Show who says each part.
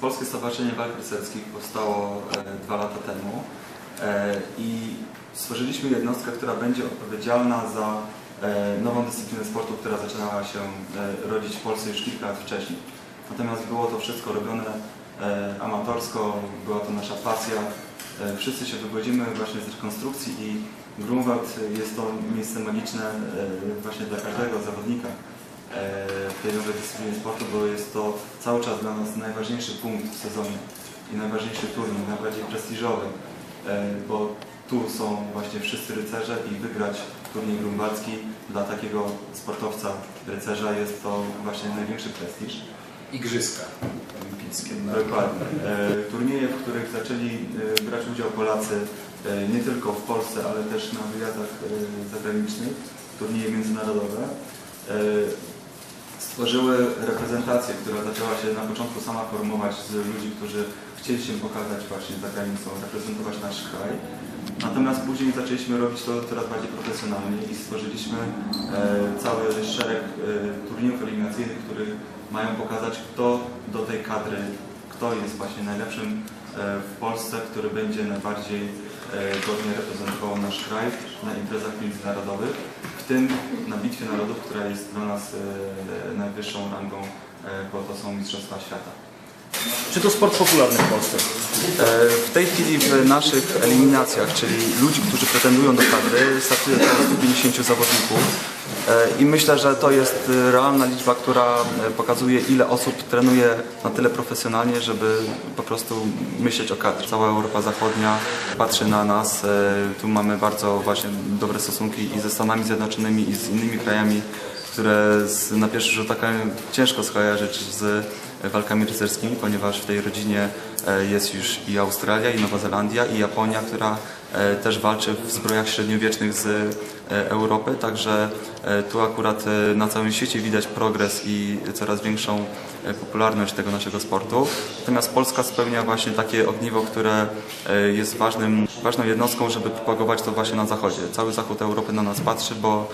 Speaker 1: Polskie Stowarzyszenie Walk Rycerskich powstało e, dwa lata temu e, i stworzyliśmy jednostkę, która będzie odpowiedzialna za e, nową dyscyplinę sportu, która zaczynała się rodzić w Polsce już kilka lat wcześniej. Natomiast było to wszystko robione amatorsko, była to nasza pasja. Wszyscy się wywodzimy właśnie z rekonstrukcji i Grunwald jest to miejsce magiczne właśnie dla każdego zawodnika w tej nowej dyscyplinie sportu, bo jest to cały czas dla nas najważniejszy punkt w sezonie i najważniejszy turniej, najbardziej prestiżowy, e, bo tu są właśnie wszyscy rycerze i wygrać turniej grunwaldzki dla takiego sportowca rycerza jest to właśnie największy prestiż.
Speaker 2: Igrzyska olimpijskie.
Speaker 1: Dokładnie. E, Turnieje, w których zaczęli e, brać udział Polacy e, nie tylko w Polsce, ale też na wyjazdach e, zagranicznych, turnieje międzynarodowe, e, stworzyły reprezentację, która zaczęła się na początku sama formować z ludzi, którzy chcieli się pokazać właśnie za granicą, reprezentować nasz kraj. Natomiast później zaczęliśmy robić to coraz bardziej profesjonalnie i stworzyliśmy e, cały szereg e, turniejów eliminacyjnych, które mają pokazać, kto do tej kadry, kto jest właśnie najlepszym e, w Polsce, który będzie najbardziej e, godnie reprezentował nasz kraj na imprezach międzynarodowych, tym na Bitwie Narodów, która jest dla nas e, najwyższą rangą, e, bo to są Mistrzostwa Świata.
Speaker 3: Czy to sport popularny w Polsce?
Speaker 1: E, W tej chwili w naszych eliminacjach, czyli ludzi, którzy pretendują do kadry, startuje około 150 zawodników i myślę, że to jest e, realna liczba, która e, pokazuje ile osób trenuje na tyle profesjonalnie, żeby po prostu myśleć o kadrze. Cała Europa Zachodnia patrzy na nas, e, tu mamy bardzo właśnie dobre stosunki i ze Stanami Zjednoczonymi i z innymi krajami, które na pierwszy rzut oka ciężko skojarzyć z walkami rycerskimi, ponieważ w tej rodzinie e, jest już i Australia, i Nowa Zelandia, i Japonia, która e, też walczy w zbrojach średniowiecznych z e, Europy, także e, tu akurat e, na całym świecie widać progres i coraz większą e, popularność tego naszego sportu. Natomiast Polska spełnia właśnie takie ogniwo, które e, jest ważnym, ważną jednostką, żeby propagować to właśnie na zachodzie. Cały zachód Europy na nas patrzy, bo